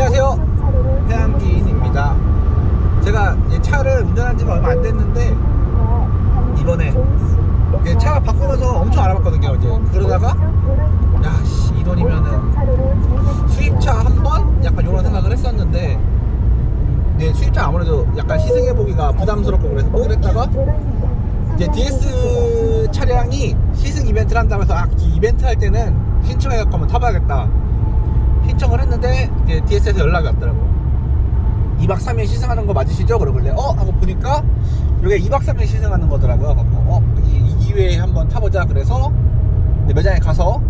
안녕하세요. 태양기인입니다. 제가 이 차를 운전한 지가 얼마 안 됐는데 이번에 차 바꾸면서 엄청 알아봤거든요. 이제 그러다가 야씨 이 돈이면은 수입차 한 번 약간 이런 생각을 했었는데 네, 수입차 아무래도 약간 시승해 보기가 부담스럽고 그래서 포기를 했다가 이제 DS 차량이 시승 이벤트를 한다면서 아, 이 이벤트 할 때는 신청해 갖고 한번 타봐야겠다. 신청을 했는데 이제 DS에서 연락이 왔더라고요. 2박 3일 시승하는 거 맞으시죠? 그러길래 어? 하고 보니까 이게 2박 3일 시승하는 거더라고요. 갖고 어? 이, 이 기회에 한번 타보자 그래서 매장에 가서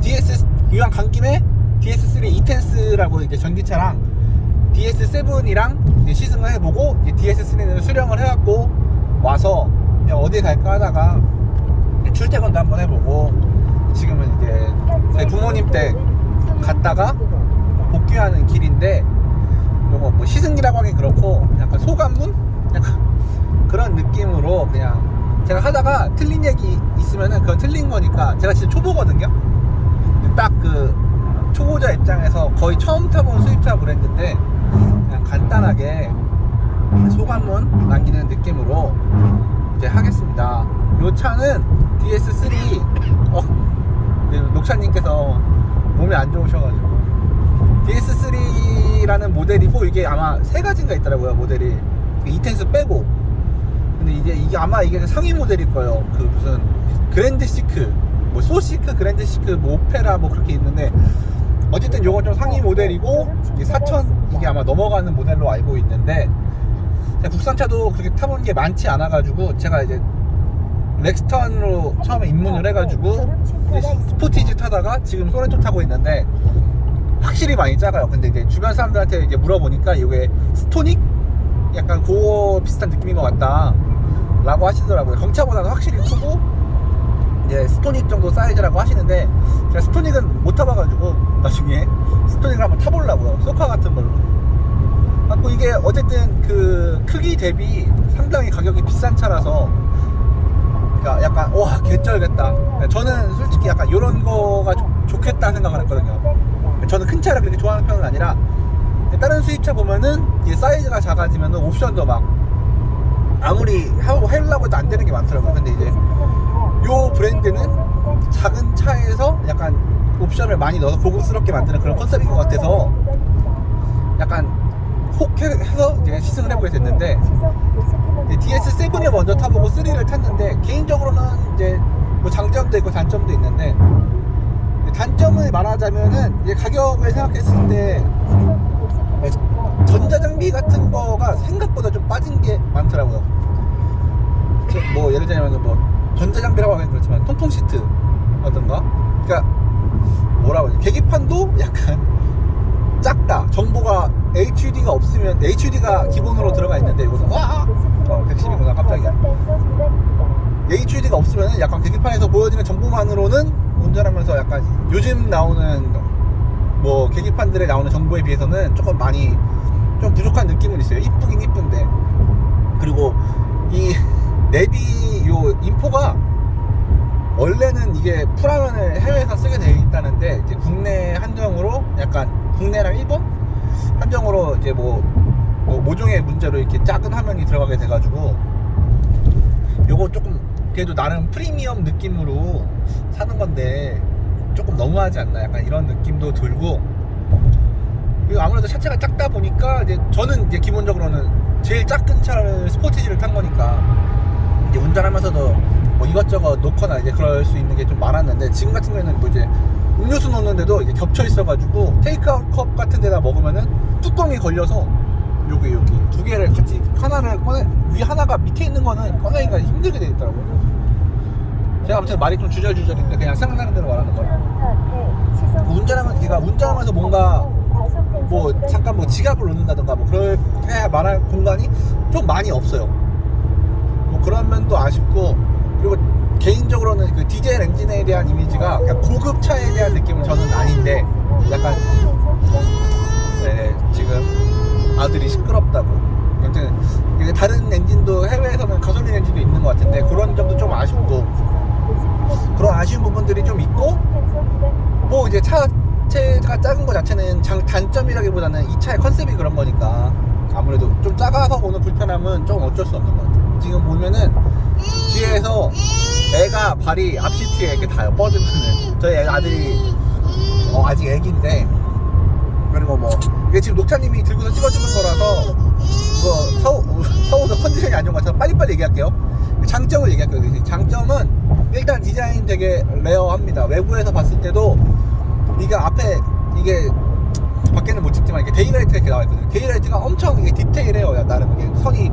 DS 이왕 간 김에 DS3 이텐스라고 이제 전기차랑 DS7이랑 시승을 해보고 DS3는 수령을 해갖고 와서 어디 갈까 하다가 출퇴근도 한번 해보고 지금은 이제 부모님 댁 갔다가 복귀하는 길인데 요거 뭐 시승기라고 하긴 그렇고 약간 소감문? 약간 그런 느낌으로 그냥 제가 하다가 틀린 얘기 있으면은 그건 틀린 거니까 제가 진짜 초보거든요? 딱 그 초보자 입장에서 거의 처음 타본 수입차 브랜드인데 그냥 간단하게 소감문 남기는 느낌으로 이제 하겠습니다. 요 차는 DS3 어, 네, 녹차님께서 몸이 안 좋으셔가지고. DS3라는 모델이고 이게 아마 세 가지인가 있더라고요 모델이. 이텐스 빼고. 근데 이제 이게 아마 이게 상위 모델일 거예요. 그 무슨 그랜드 시크 뭐 소시크 그랜드 시크 뭐 오페라 뭐 그렇게 있는데 어쨌든 요건 좀 상위 모델이고 이게 4천 이게 아마 넘어가는 모델로 알고 있는데 국산차도 그렇게 타본 게 많지 않아 가지고 제가 이제 렉스턴으로 처음에 입문을 해가지고 스포티지 타다가 지금 소렌토 타고 있는데 확실히 많이 작아요. 근데 이제 주변 사람들한테 이제 물어보니까 이게 스토닉 약간 그거 비슷한 느낌인 것 같다라고 하시더라고요. 경차보다는 확실히 크고 이제 스토닉 정도 사이즈라고 하시는데 제가 스토닉은 못 타봐가지고 나중에 스토닉을 한번 타보려고요. 소카 같은 걸로. 갖고 이게 어쨌든 그 크기 대비 상당히 가격이 비싼 차라서 그러니까 약간 와 개쩔겠다. 저는 솔직히 약간 이런 거가 좋- 좋겠다 생각을 했거든요. 저는 큰 차를 그렇게 좋아하는 편은 아니라 다른 수입차 보면은 사이즈가 작아지면 옵션도 막 아무리 하려고 해도 안 되는 게 많더라고요. 근데 이제 요 브랜드는 작은 차에서 약간 옵션을 많이 넣어서 고급스럽게 만드는 그런 컨셉인 것 같아서 약간 혹 해서 이제 시승을 해보게 됐는데 DS7을 먼저 타보고 3를 탔는데 개인적으로는 이제 뭐 장점도 있고 단점도 있는데 단점을 말하자면은 가격을 생각했을 때 전자장비 같은 거가 생각보다 좀 빠진 게 많더라고요. 저- 뭐 예를 들자면 뭐 전자장비라고 하긴 그렇지만 통풍 시트라든가 그러니까 뭐라고 하지 계기판도 약간 작다. 정보가 HUD가 없으면 HUD가 기본으로 들어가 있는데 이것은 와 어, 110이구나 깜짝이야. HUD가 없으면 약간 계기판에서 보여지는 정보만으로는 운전하면서 약간 요즘 나오는 뭐 계기판들에 나오는 정보에 비해서는 조금 많이 좀 부족한 느낌은 있어요. 이쁘긴 이쁜데 그리고 이 내비 요 인포가 원래는 이게 풀화면을 해외에서 쓰게 되어 있다는데 이제 국내 한정으로 약간 국내랑 일본 한정으로 이제 뭐, 뭐 모종의 문제로 이렇게 작은 화면이 들어가게 돼가지고 요거 조금 그래도 나름 프리미엄 느낌으로 사는 건데 조금 너무하지 않나? 약간 이런 느낌도 들고. 그리고 아무래도 차체가 작다 보니까 이제 저는 이제 기본적으로는 제일 작은 차를 스포티지를 탄 거니까 이제 운전하면서도 뭐 이것저것 놓거나 이제 그럴 수 있는 게 좀 많았는데 지금 같은 경우에는 뭐 이제 음료수 놓는데도 이제 겹쳐 있어가지고 테이크아웃 컵 같은 데다 먹으면은 뚜껑이 걸려서 여기 여기 두 개를 같이 하나를 꺼내 위 하나가 밑에 있는 거는 꺼내기가 힘들게 돼 있더라고요. 제가 아무튼 말이 좀 주절주절인데 그냥 생각나는 대로 말하는 거예요. 운전하면 걔가 운전하면서 뭔가 뭐 잠깐 뭐 지갑을 놓는다던가 뭐 그렇게 말할 공간이 좀 많이 없어요. 뭐 그런 면도 아쉽고 그리고 개인적으로는 그 디젤 엔진에 대한 이미지가 그냥 고급 차에 대한 느낌은 저는 아닌데 약간 네, 지금 아들이 시끄럽다고. 아무튼 다른 엔진도 해외에서는 가솔린 엔진도 있는 것 같은데 그런 점도 좀 아쉽고 그런 아쉬운 부분들이 좀 있고 뭐 이제 차 자체가 작은 거 자체는 장, 단점이라기보다는 이 차의 컨셉이 그런 거니까 아무래도 좀 작아서 오는 불편함은 좀 어쩔 수 없는 것 같아요. 지금 보면은 뒤에서 애가 발이 앞 시트에 이렇게 닿아요. 뻗으면은 저희 애 아들이 어, 아직 애기인데 그리고 뭐 이게 지금 녹차님이 들고서 찍어주는 거라서 뭐 서우 서우도 컨디션이 안 좋은 것 같아서 빨리빨리 얘기할게요. 장점을 얘기할게요. 장점은 일단 디자인 되게 레어합니다. 외부에서 봤을 때도 이게 앞에 이게 밖에는 못 찍지만 이게 데이라이트가 이렇게 나와 있거든요. 데이라이트가 엄청 이게 디테일해요. 야, 나름 이게 선이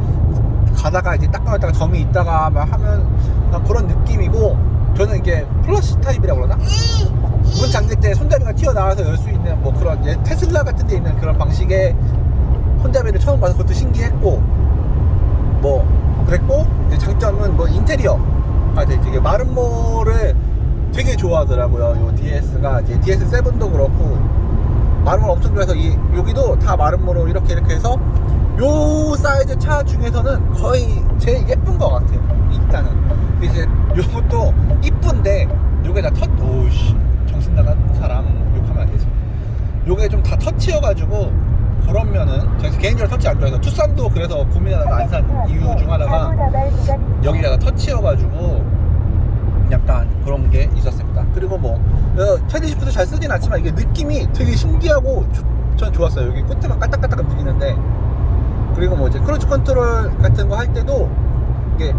가다가 이제 딱 나왔다가 점이 있다가 막 하면 막 그런 느낌이고 저는 이게 플러시 타입이라고 그러나? 문 잠글 때 손잡이가 튀어나와서 열 수 있는 뭐 그런 예, 테슬라 같은 데 있는 그런 방식의 손잡이를 처음 봐서 그것도 신기했고 뭐 그랬고 이제 장점은 뭐 인테리어가 되게 마름모를 되게 좋아하더라고요. 요 DS가 이제 DS7도 그렇고 마름모 엄청 좋아해서 이 여기도 다 마름모로 이렇게 이렇게 해서 요 사이즈 차 중에서는 거의 제일 예쁜 것 같아요. 일단은 이제 요것도 이쁜데 요게 다 터, 오우씨 정신 나간 사람 욕하면 안 되죠. 요게 좀 다 터치여가지고 그런 면은 제가 개인적으로 터치 안 좋아해서 투싼도 그래서 고민하다가 안 산 이유 중 하나가 여기가 다 터치여가지고 약간 그런 게 있었습니다. 그리고 뭐 어, 차디 시프트 잘 쓰진 않지만 이게 느낌이 되게 신기하고 조- 전 좋았어요. 여기 끝에만 깔딱깔딱 움직이는데 그리고 뭐 이제 크루즈 컨트롤 같은 거 할 때도 이게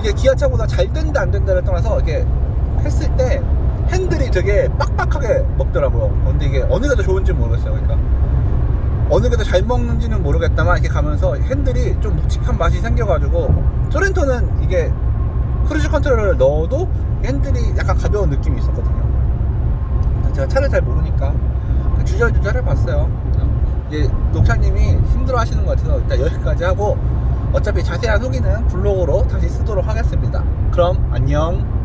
이게 기아차보다 잘 된다 안 된다를 떠나서 이게 했을 때 핸들이 되게 빡빡하게 먹더라고요. 근데 이게 어느 게 더 좋은지 모르겠어요. 그러니까 어느 게 더 잘 먹는지는 모르겠다만 이렇게 가면서 핸들이 좀 묵직한 맛이 생겨가지고 소렌토는 이게 크루즈 컨트롤을 넣어도 핸들이 약간 가벼운 느낌이 있었거든요. 제가 차를 잘 모르니까 주저주저 해봤어요. 이제 녹차님이 힘들어 하시는 것 같아서 일단 여기까지 하고 어차피 자세한 후기는 블로그로 다시 쓰도록 하겠습니다. 그럼 안녕.